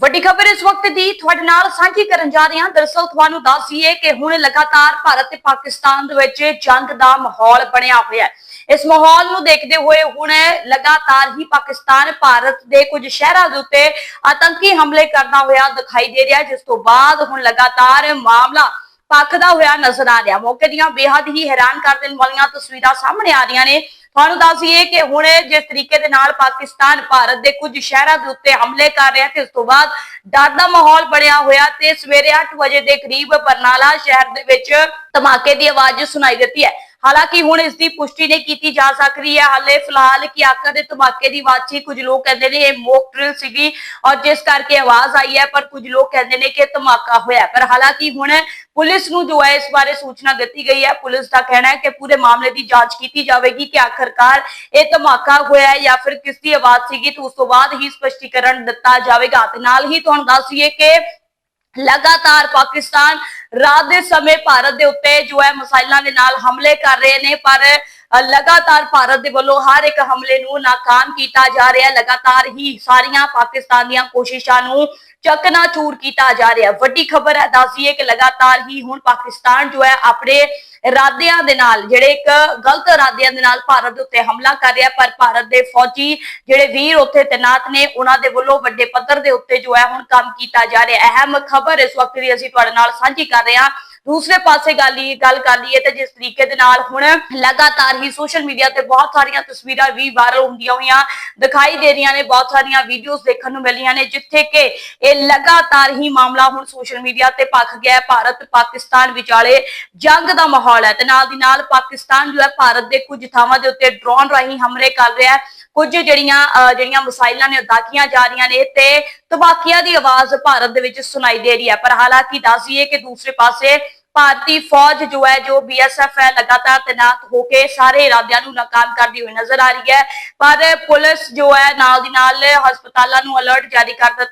ਵੱਡੀ ਖਬਰ ਇਸ ਵਕਤ ਦੀ ਤੁਹਾਡੇ ਨਾਲ ਸਾਂਝੀ ਕਰਨ ਜਾ ਰਹੇ ਹਾਂ। ਦਰਅਸਲ ਤੁਹਾਨੂੰ ਦੱਸ ਦਈਏ ਕਿ ਹੁਣ ਲਗਾਤਾਰ ਭਾਰਤ ਤੇ ਪਾਕਿਸਤਾਨ ਦੇ ਵਿੱਚ ਜੰਗ ਦਾ ਮਾਹੌਲ ਬਣਿਆ ਹੋਇਆ ਹੈ। ਇਸ ਮਾਹੌਲ ਨੂੰ ਦੇਖਦੇ ਹੋਏ ਹੁਣ ਲਗਾਤਾਰ ਹੀ ਪਾਕਿਸਤਾਨ ਭਾਰਤ ਦੇ ਕੁਝ ਸ਼ਹਿਰਾਂ ਦੇ ਉੱਤੇ ਆਤੰਕੀ ਹਮਲੇ ਕਰਦਾ ਹੋਇਆ ਦਿਖਾਈ ਦੇ ਰਿਹਾ ਜਿਸ ਤੋਂ ਬਾਅਦ ਹੁਣ ਲਗਾਤਾਰ ਮਾਮਲਾ ਪੱਕਦਾ ਹੋਇਆ ਨਜ਼ਰ ਆ ਰਿਹਾ ਮੌਕੇ ਦੀਆਂ ਬੇहद ਹੀ ਹੈਰਾਨ ਕਰ ਦੇਣ ਵਾਲੀਆਂ ਤਸਵੀਰਾਂ ਸਾਹਮਣੇ ਆ ਰਹੀਆਂ ਨੇ। ਤੁਹਾਨੂੰ ਦੱਸ ਦਈਏ ਕਿ ਹੁਣ ਜਿਸ ਤਰੀਕੇ ਦੇ ਨਾਲ ਪਾਕਿਸਤਾਨ, ਭਾਰਤ ਦੇ ਕੁਝ ਸ਼ਹਿਰਾਂ ਦੇ ਉੱਤੇ ਹਮਲੇ ਕਰ ਰਿਹਾ ਤੇ ਉਸ ਤੋਂ ਬਾਅਦ ਡਰ ਦਾ ਮਾਹੌਲ ਬਣਿਆ ਹੋਇਆ ਤੇ ਸਵੇਰੇ 8 ਵਜੇ ਦੇ ਕਰੀਬ ਬਰਨਾਲਾ ਸ਼ਹਿਰ ਦੇ ਵਿੱਚ ਧਮਾਕੇ ਦੀ ਆਵਾਜ਼ ਸੁਣਾਈ ਦਿੱਤੀ ਹੈ। ਹਾਲਾਂਕਿ ਹੁਣ ਇਸ ਦੀ ਪੁਸ਼ਟੀ ਨਹੀਂ ਕੀਤੀ ਜਾ ਸਕਦੀ ਹੈ। ਹਾਲੇ ਫਿਲਹਾਲ ਕਿ ਆਕਰ ਦੇ ਧਮਾਕੇ ਦੀ ਆਵਾਜ਼ ਸੀ, ਕੁਝ ਲੋਕ ਕਹਿੰਦੇ ਨੇ ਇਹ ਮੋਕ ਡਰਿਲ ਸੀਗੀ ਔਰ ਜਿਸ ਕਰਕੇ ਆਵਾਜ਼ ਆਈ ਹੈ, ਪਰ ਕੁਝ ਲੋਕ ਕਹਿੰਦੇ ਨੇ ਕਿ ਧਮਾਕਾ ਹੋਇਆ ਪਰ ਹਾਲਾਂਕਿ ਹੁਣ ਪੁਲਿਸ ਨੂੰ ਜੋ ਹੈ, ਇਸ ਬਾਰੇ ਸੂਚਨਾ ਦਿੱਤੀ ਗਈ ਹੈ। ਪੁਲਿਸ ਦਾ ਕਹਿਣਾ ਹੈ ਕਿ ਪੂਰੇ ਮਾਮਲੇ ਦੀ ਜਾਂਚ ਕੀਤੀ ਜਾਵੇਗੀ ਕਿ ਆਖਰਕਾਰ ਇਹ ਧਮਾਕਾ ਹੋਇਆ ਹੈ ਜਾਂ ਫਿਰ ਕਿਸ ਦੀ ਆਵਾਜ਼ ਸੀਗੀ। ਤੇ ਉਸ ਤੋਂ ਬਾਅਦ ਹੀ ਸਪਸ਼ਟੀਕਰਨ ਦਿੱਤਾ ਜਾਵੇਗਾ। ਤੇ ਨਾਲ ਹੀ ਤੁਹਾਨੂੰ ਦੱਸ ਕਿ ਲਗਾਤਾਰ ਪਾਕਿਸਤਾਨ ਰਾਤ ਦੇ ਸਮੇਂ ਭਾਰਤ ਦੇ ਉੱਤੇ ਜੋ ਹੈ ਮਿਸਾਈਲਾਂ ਦੇ ਨਾਲ ਹਮਲੇ ਕਰ ਰਹੇ ਨੇ, ਪਰ ਲਗਾਤਾਰ ਭਾਰਤ ਦੇ ਵੱਲੋਂ ਹਰ ਇੱਕ ਹਮਲੇ ਨੂੰ ਨਾਕਾਮ ਕੀਤਾ ਜਾ ਰਿਹਾ, ਲਗਾਤਾਰ ਹੀ ਸਾਰੀਆਂ ਪਾਕਿਸਤਾਨ ਦੀਆਂ ਕੋਸ਼ਿਸ਼ਾਂ ਨੂੰ ਚੂਰ ਕੀਤਾ ਜਾ ਰਿਹਾ। ਵੱਡੀ ਖਬਰ ਹੈ ਦੱਸੀਏ ਕਿ ਲਗਾਤਾਰ ਹੀ ਹੁਣ ਪਾਕਿਸਤਾਨ ਜੋ ਹੈ ਆਪਣੇ ਇਰਾਦਿਆਂ ਦੇ ਨਾਲ, ਜਿਹੜੇ ਇੱਕ ਗਲਤ ਇਰਾਦਿਆਂ ਦੇ ਨਾਲ ਭਾਰਤ ਦੇ ਉੱਤੇ ਹਮਲਾ ਕਰ ਰਿਹਾ, ਪਰ ਭਾਰਤ ਦੇ ਫੌਜੀ ਜਿਹੜੇ ਵੀਰ ਉੱਥੇ ਤੈਨਾਤ ਨੇ, ਉਹਨਾਂ ਦੇ ਵੱਲੋਂ ਵੱਡੇ ਪੱਧਰ ਦੇ ਉੱਤੇ ਜੋ ਹੈ ਹੁਣ ਕੰਮ ਕੀਤਾ ਜਾ ਰਿਹਾ। ਅਹਿਮ ਖਬਰ ਇਸ ਵਕਤ ਦੀ ਅਸੀਂ ਤੁਹਾਡੇ ਨਾਲ ਸਾਂਝੀ ਕਰ ਰਹੇ ਹਾਂ। ਦੂਸਰੇ ਪਾਸੇ ਗੱਲ ਹੀ ਗੱਲ ਕਰ ਲਈਏ ਤੇ ਜਿਸ ਤਰੀਕੇ ਦੇ ਨਾਲ ਹੁਣ ਲਗਾਤਾਰ ਹੀ ਸੋਸ਼ਲ ਮੀਡੀਆ ਤੇ ਬਹੁਤ ਸਾਰੀਆਂ ਤਸਵੀਰਾਂ ਵੀ ਵਾਇਰਲ ਹੁੰਦੀਆਂ ਹੋਈਆਂ ਦਿਖਾਈ ਦੇ ਰਹੀਆਂ ਨੇ, ਬਹੁਤ ਸਾਰੀਆਂ ਵੀਡੀਓਜ਼ ਦੇਖਣ ਨੂੰ ਮਿਲੀਆਂ ਨੇ, ਜਿੱਥੇ ਕਿ ਇਹ ਲਗਾਤਾਰ ਹੀ ਮਾਮਲਾ ਹੁਣ ਸੋਸ਼ਲ ਮੀਡੀਆ ਤੇ ਪੱਕ ਗਿਆ ਹੈ। ਭਾਰਤ ਪਾਕਿਸਤਾਨ ਵਿਚਾਲੇ ਜੰਗ ਦਾ ਮਾਹੌਲ ਹੈ ਤੇ ਨਾਲ ਦੀ ਨਾਲ ਪਾਕਿਸਤਾਨ ਜੋ ਹੈ, ਭਾਰਤ ਦੇ ਕੁਝ ਥਾਵਾਂ ਦੇ ਉੱਤੇ ਡਰੋਨ ਰਾਹੀਂ ਹਮਲੇ ਕਰ ਰਿਹਾ ਹੈ। ਕੁਝ ਜਿਹੜੀਆਂ ਜਿਹੜੀਆਂ ਮਿਸਾਈਲਾਂ ਨੇ ਦਾਖੀਆਂ ਜਾ ਰਹੀਆਂ ਨੇ ਤੇ ਤਬਾਕੀਆਂ ਦੀ ਆਵਾਜ਼ ਭਾਰਤ ਦੇ ਵਿੱਚ ਸੁਣਾਈ ਦੇ ਰਹੀ ਹੈ। ਪਰ ਹਾਲਾਂਕਿ ਦੱਸੀਏ ਕਿ ਦੂਸਰੇ ਪਾਸੇ ਭਾਰਤੀ ਫੌਜ ਜੋ ਹੈ, ਜੋ ਬੀਐਸਐਫ ਹੈ, ਲਗਾਤਾਰ ਤੈਨਾਤ ਹੋ ਕੇ ਸਾਰੇ ਇਰਾਦਿਆਂ ਨੂੰ ਨਾਕਾਮ ਕਰਦੀ ਹੋਈ ਨਜ਼ਰ ਆ ਰਹੀ ਹੈ। ਪਰ ਪੁਲਿਸ ਜੋ ਹੈ, ਨਾਲ ਦੀ ਨਾਲ ਹਸਪਤਾਲਾਂ ਨੂੰ ਅਲਰਟ ਜਾਰੀ ਕਰ ਦਿੱਤਾ